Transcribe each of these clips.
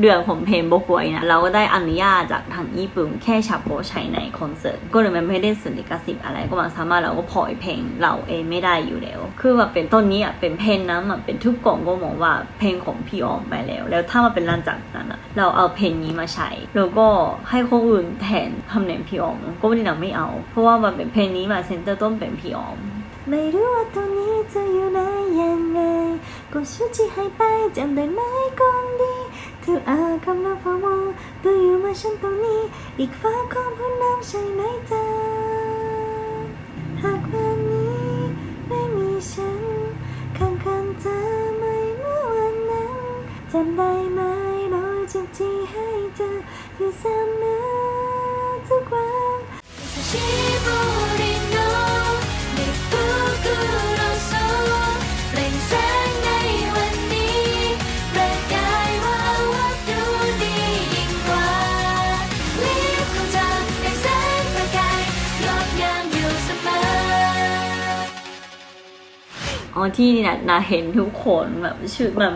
เดือนของเพลงโบกวยนะเราก็ได้อนุญาตจากทางญี่ปุ่นแค่เฉพาะใช้ในคอนเสิร์ตก็เลยมันไม่ได้สิทธิกสิทธิ์อะไรก็มาสามารถเราก็ปล่อยเพลงเราเองไม่ได้อยู่แล้ว คือแบบเป็นต้นนี้อะเป็นเพลงนั้นอะเป็นทุกกล่องก็มองว่าเพลงของพี่ออมไปแล้ว แล้วถ้ามาเป็นรันจากนั้นอะเราเอาเพลงนี้มาใช้ แล้วก็ให้คนอื่นแทนทำแหน่งพี่ออมก็ไม่ได้เราไม่เอา เพราะว่ามันเป็นเพลงนี้มาเซนเตอร์ต้นเป็นพี่ออมไม่รู้ว่าตรงนี้จะอยู่ไหนยังไงก็ชื่อที่ให้ไปจำได้ไหมก่อนดี เธออาคำนับพะวงดูอยู่มาฉันตรงนี้ อีกฟ้าของผู้นำใช่ไหมเธอหากวันนี้ไม่มีฉันข้างๆเธอไม่เมื่อวันนั้นจำได้ไหมรอยจุดที่ให้เธออยู่เสมอทุกวัน ที่นะนาเห็นทุกคนแบบชื่อแบบ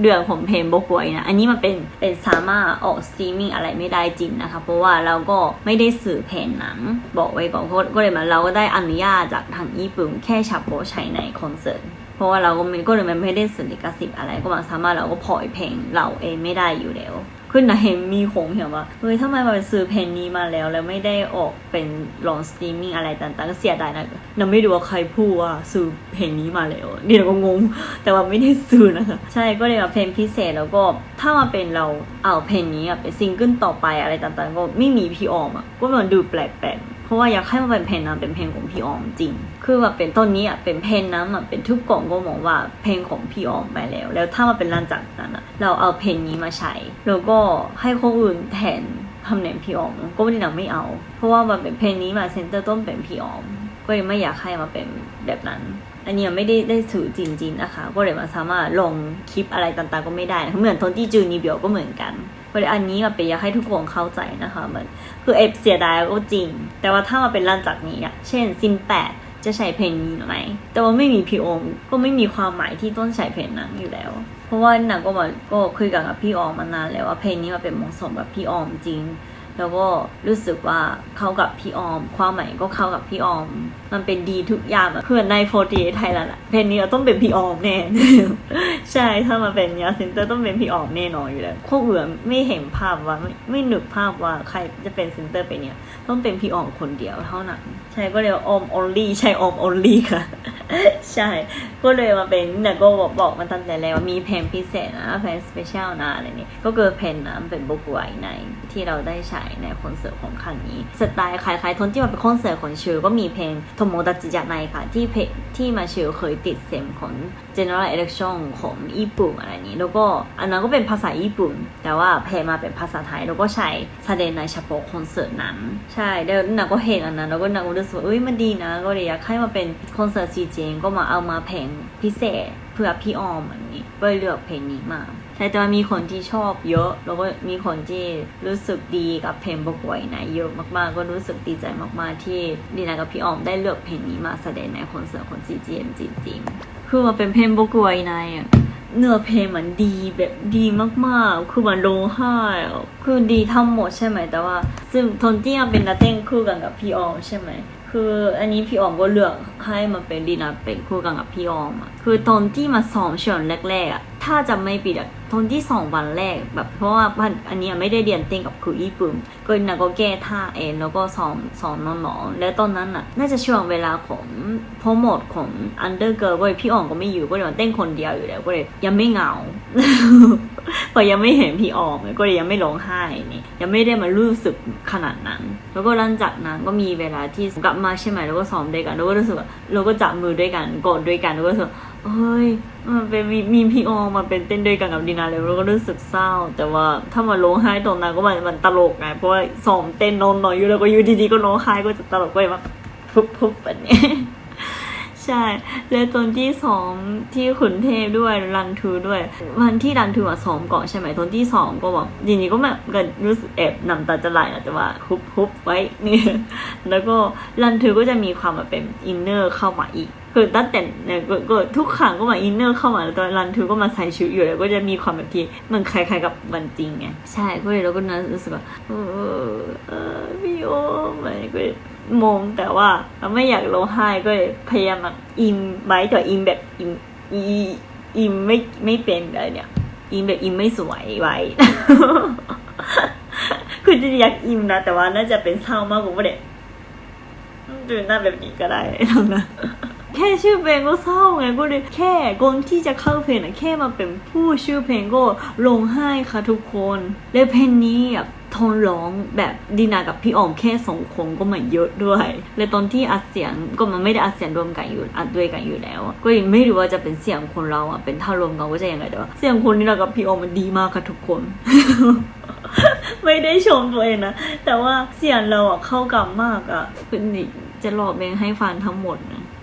เดือนของเพลงบกวยนะ อันนี้มันเป็นเป็นสามารถออกสตรีมมิ่งอะไรไม่ได้จริงนะคะ เพราะว่าเราก็ไม่ได้สื่อเพลงหนัง บอกไว้ก่อนก็เลยมาเราก็ได้อนุญาตจากทางญี่ปุ่นแค่เฉพาะใช้ในคอนเสิร์ตเพราะว่าเราก็ไม่ก็เลยมันไม่ได้สิทธิกสิทธิ์อะไรก็มาสามารถเราก็ปล่อยเพลงเราเองไม่ได้อยู่แล้ว คือนะเห็นมีคงเห็นว่าเฮ้ยทำไมมันซื้อเพนนี้มาแล้ว แล้วไม่ได้ออกเป็นลองสตรีมมิ่งอะไรต่างๆก็เสียดายนะนราไม่ดูว่าใครพูดว่าซื้อเพนนี้มาแล้วนี่เราก็งง แต่ว่าไม่ได้ซื้อนะคะ ใช่ก็เลยแบบเพลงพิเศษแล้วก็ถ้ามาเป็นเราเอาเพนนี้เป็นซิงเกิลต่อไปอะไรต่างๆ ก็ไม่มีพี่ออมอะก็มันดูแปลกๆ ราะว่าอยากให้มันเป็นเพลงนั้นเป็นเพลงของพี่ออมจริง คือแบบเป็นต้นนี้อะเป็นเพลงนั้นเป็นทุกกล่องก็มองว่าเพลงของพี่ออมไปแล้ว แล้วถ้ามาเป็นรันจากนั้นอะเราเอาเพลงนี้มาใช้ แล้วก็ให้คนอื่นแทนทำแหน่งพี่ออมก็ไม่ได้เราไม่เอา เพราะว่ามันเป็นเพลงนี้มาเซนเตอร์ต้นเป็นพี่ออม ก็เลยไม่อยากให้มาเป็นแบบนั้นอันนี้ไม่ได้ได้ถือจริงๆนะคะ ก็เลยมาสามารถลงคลิปอะไรต่างๆก็ไม่ได้ เหมือนทนที่จูนีเบียวก็เหมือนกัน ก็เลยอันนี้มาเป็นอยากให้ทุกคนเข้าใจนะคะเหมือนคือเอฟเสียดายก็จริง แต่ว่าถ้ามาเป็นรันจากนี้อะเช่นซินแปดจะใช้เพลงนี้ไหม แต่ว่าไม่มีพี่องก็ไม่มีความหมายที่ต้นใช้เพลงนั้นอยู่แล้ว เพราะว่าหนังก็มาก็คุยกันกับพี่ออมมานานแล้วว่าเพลงนี้มาเป็นมงสมกับพี่ออมจริง แล้วก็รู้สึกว่าเข้ากับพี่ออม ความหมายก็เข้ากับพี่ออม มันเป็นดีทุกอย่างอะคือในโฟตีไทยแลนด์อะเพลงนี้ต้องเป็นพี่ออมแน่ ใช่ถ้ามาเป็นยาซินเตอร์ต้องเป็นพี่ออมแน่นอนอยู่แล้วพวกเอือไม่เห็นภาพว่าไม่ไม่นึกภาพว่าใครจะเป็นซินเตอร์ไปเนี่ย ต้องเป็นพี่ออมคนเดียวเท่านั้น ใช่ก็เลยว่าออม only ใช่ออม only ค่ะ ใช่ก็เลยมาเป็นเนี่ยก็บอกบอกมาตั้งแต่แล้วว่ามีเพลงพิเศษนะเพลงสเปเชียลนะอะไรนี่ก็คือเพลงนะเป็นบุกไวในที่เราได้ใช้ในคอนเสิร์ตของครั้งนี้สไตล์คล้ายๆทนที่มาเป็นคอนเสิร์ตของชิวก็มีเพลงโทโมดัจิจากในค่ะ ที่เพลงที่มาชิวเคยติดเสียงของ General Election ของญี่ปุ่นอะไรนี้ แล้วก็อันนั้นก็เป็นภาษาญี่ปุ่น แต่ว่าเพลงมาเป็นภาษาไทยแล้วก็ใช้แสดงในเฉพาะคอนเสิร์ตนั้น ใช่แล้วนักก็เห็นอันนั้นแล้วก็นักก็รู้สึกว่าเอ้ยมันดีนะ ก็เลยอยากให้มาเป็นคอนเสิร์ตซีเจนก็มาเอามาเพลงพิเศษเพื่อพี่ออมอันนี้ก็เลือกเพลงนี้มาใช่แต่ว่ามีคนที่ชอบเยอะ แล้วก็มีคนที่รู้สึกดีกับเพลงบกไว้นะเยอะมากๆ ก็รู้สึกดีใจมากๆที่ดีนะกับพี่ออมได้เลือกเพลงนี้มาแสดงในคอนเสิร์ตของ CGM จริงๆ คือมันเป็นเพลงบกไว้ในอะเนื้อเพลงมันดีแบบดีมากๆ คือมันร้องไห้คือดีทั้งหมดใช่ไหม แต่ว่า ซึ่งทนที่เป็นนักเต้นคู่กันกับพี่ออมใช่ไหม คืออันนี้พี่ออมก็เลือกให้มาเป็นดีนะเป็นคู่กันกับพี่ออมอะคือตอนที่มาซ้อมช่วงแรกๆอะถ้าจะไม่ปิดอะตอนที่สองวันแรกแบบเพราะว่าพันอันนี้ไม่ได้เรียนเต้นกับครูญี่ปุ่นก็นะก็แก้ท่าเองแล้วก็ซ้อมซ้อมน้องๆแล้วตอนนั้นอะน่าจะช่วงเวลาของโปรโมทของอันเดอร์เกิร์ลก็เลยพี่ออมก็ไม่อยู่ก็เลยมาเต้นคนเดียวอยู่แล้วก็เลยยังไม่เหงา พอยังไม่เห็นพี่ออมก็เลยยังไม่ร้องไห้นี่ยังไม่ได้มารู้สึกขนาดนั้น แล้วก็หลังจากนั้นก็มีเวลาที่กลับมาใช่ไหมแล้วก็ซ้อมด้วยกันแล้วก็รู้สึกว่าเราก็จับมือด้วยกันกอดด้วยกันแล้วก็รู้สึกเฮ้ยมันเป็นมีมีพี่ออมมาเป็นเต้นด้วยกันกับดีนาแล้วเราก็รู้สึกเศร้า แต่ว่าถ้ามาร้องไห้ตรงนั้นก็มันมันตลกไงเพราะว่าซ้อมเต้นนอนนอยอยู่แล้วก็อยู่ดีๆก็ร้องไห้ก็จะตลกไปแบบพุบๆแบบนี้ ใช่ แล้วตอนที่ซ้อมที่ขุนเทพด้วยรันทูด้วย วันที่รันทูอะซ้อมก่อนใช่ไหมตอนที่สองก็แบบทีนี้ก็แบบก็รู้สึกแอบน้ำตาจะไหลนะแต่ว่าฮุบฮุบไว้เนี่ยแล้วก็รันทูก็จะมีความแบบเป็นอินเนอร์เข้ามาอีกคือตั้งแต่เนี่ยก็ทุกครั้งก็มาอินเนอร์เข้ามาแล้วตอนรันทูก็มาใส่ชุดอยู่แล้วก็จะมีความแบบที่มันคล้ายๆกับวันจริงไงใช่ก็เลยเราก็นั้นรู้สึกว่าเออเออพี่โอมันก็เลย มงแต่ว่าไม่อยากร้องไห้ก็เลยพยายามแบบอิมไว้แต่อิมแบบอิมอีอิมไม่ไม่เป็นอะไรเนี่ย อิมแบบอิมไม่สวยไว้คือจริงอยากอิมนะแต่ว่าน่าจะเป็นเศร้ามากกว่าเด็กดูหน้าแบบนี้ก็ได้ทั้งนั้น แค่ชื่อเพลงก็เศร้าไงก็เลยแค่ก่อนที่จะเข้าเพลงนะแค่มาเป็นผู้ชื่อเพลงก็ร้องไห้ค่ะทุกคนและเพลงนี้แบบทอนร้องแบบดีนากับพี่ออมแค่สองคนก็มาเยอะด้วยและตอนที่อัดเสียงก็มันไม่ได้อัดเสียงรวมกันอยู่อัดด้วยกันอยู่แล้ว ก็ยังไม่รู้ว่าจะเป็นเสียงคนเราอะเป็นท่ารวมกันว่าจะยังไงแต่ว่าเสียงคนดีนากับพี่ออมมันดีมากค่ะทุกคน ไม่ได้ชมตัวเองนะแต่ว่าเสียงเราอะเข้ากับมากอะคือนี่จะหลอกเพลงให้ฟังทั้งหมดนะ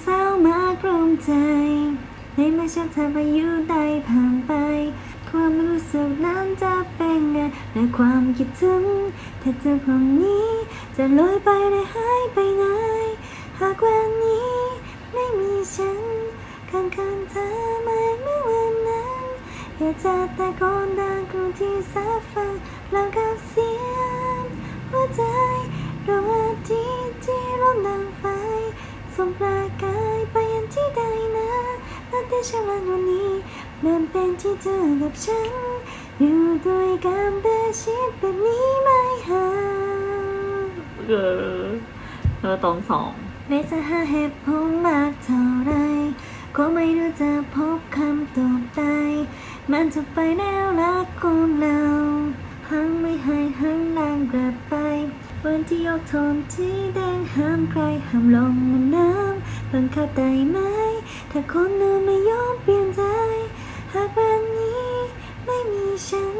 แล้วมเศร้ามากรุมใจในเมื่อฉันทำอายุได้ผ่านไป ความรู้สึกนั้นจะเป็นไงและความคิดถึงถ้าเจอคนนี้ จะลอยไปได้หายไปไหนหากวันนี้ไม่มีฉันข้างๆเธอไม่เหมือนวันนั้นอยากจะตะโกนดังกรุงที่สาฟังแล้วกั ฉันวันวันนี้ มันเป็นที่เธอกับฉัน อยู่ด้วยกันแต่ชีวิตแบบนี้ไม่ห่างเออแล้วตอนสองแม้จะหาเหตุผลมากเท่าไร ก็ไม่รู้จะพบคำตอบใดมันจะไปแนวรักของเราหังไม่ให้หังนางกลับไป วันที่ยกทนที่แดงห้ามใครห้ามลงมันน้ำบังคับได้ไหม ถ้าคนหนึ่งไม่ยอมเปลี่ยนใจ หากวันนี้ไม่มีฉัน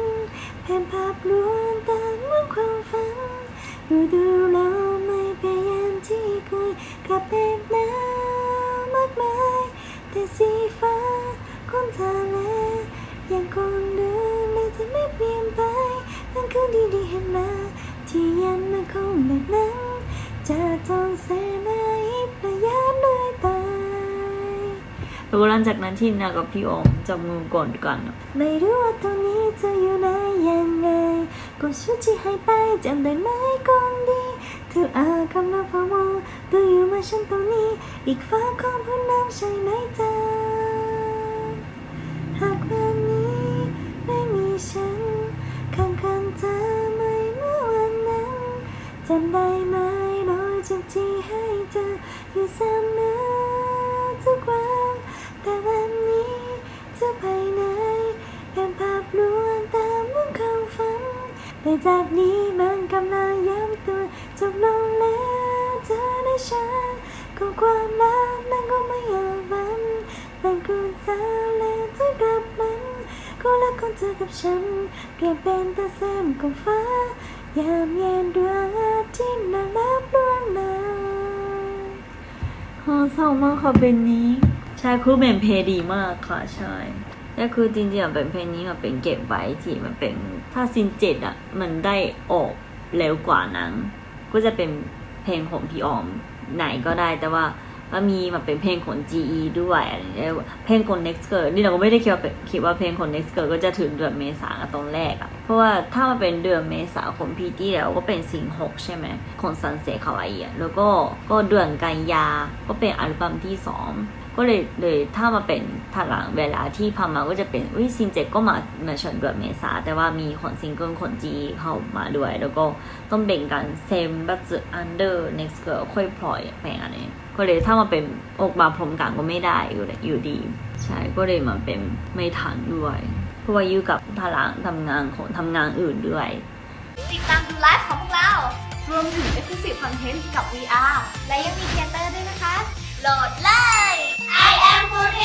แผ่นภาพลวงตามเหมือความฝันดูดูเราไม่พยายามที่คุยกับเด็กหนาวมากมาย แต่สีฟ้าของทะเลยังคง หลังจากนั้นที่นากับพี่อมจับมือก่อนกัน ไม่รู้ว่าตรงนี้จะอยู่ไหนยังไงก็ชุดที่ให้ไปจำได้ไหมก่อนดีเธออาคำนับพะวงดูอยู่มาฉันตรงนี้ อีกฟ้าของผู้นำใช่ไหมเธอหากวันนี้ไม่มีฉันข้างๆเธอไม่เมื่อวันนั้นจำได้ไหมรอยจ็บที่ให้เธออยู่เส จากนี้มันกำลังย้ำตัวจบลงแล้วเธอได้ฉันก็ความรักนั้นก็ไม่ยอมวันแต่กูเธอและเธอกลับมันก็รักของเธอกับฉันเปลี่ยนเป็นตาแซมของฟ้ายามเย็นดวงอาทิตย์น่ารับดวงดาวโอ้เศร้ามากค่ะเพลงนี้ ใช่คือเป็นเพดีมากค่ะใช่ แต่คือจริงๆอะเป็นเพลงนี้มันเป็นเก็บไว้ที่มันเป็นถ้าซินเจ็ดอะมันได้ออกเร็วกว่านั้น ก็จะเป็นเพลงของพี่ออมไหนก็ได้แต่ว่ามันมีมาเป็นเพลงของ GE ด้วยเพลงของ Next Girl นี่เราก็ไม่ได้คิดว่าเป็นคิดว่าเพลงของ Next Girl ก็จะถึงเดือนเมษาตอนแรกอะเพราะว่าถ้ามันเป็นเดือนเมษาของพีตี้แล้วก็เป็นสิงหกใช่ไหมของซันเซคาวาอีอะแล้วก็ก็เดือนกันยาก็เป็นอัลบั้มที่สอง ก็เลยเลยถ้ามาเป็นพลังเวลาที่พามาก็จะเป็นวิซินเจ็ดก็มามาเฉินเดือนเมษาแต่ว่ามีของซิงเกิลของ GE เข้ามาด้วย แล้วก็ต้องแบ่งกันเซมบัตสึอันเดอร์ next girl ค่อยปล่อยเพลงอันนี้ก็เลยถ้ามาเป็นออกมาพร้อมกันก็ไม่ได้อยู่อยู่ดี ใช่ก็เลยมาเป็นไม่ทันด้วยเพราะว่าอยู่กับพลังทำงานของทำงานอื่นด้วย ติดตามดูไลฟ์ของพวกเรารรวมถึง Exclusive Content กับ VR และยังมีเทเตอร์ด้วยนะคะ โหลดเลย supported.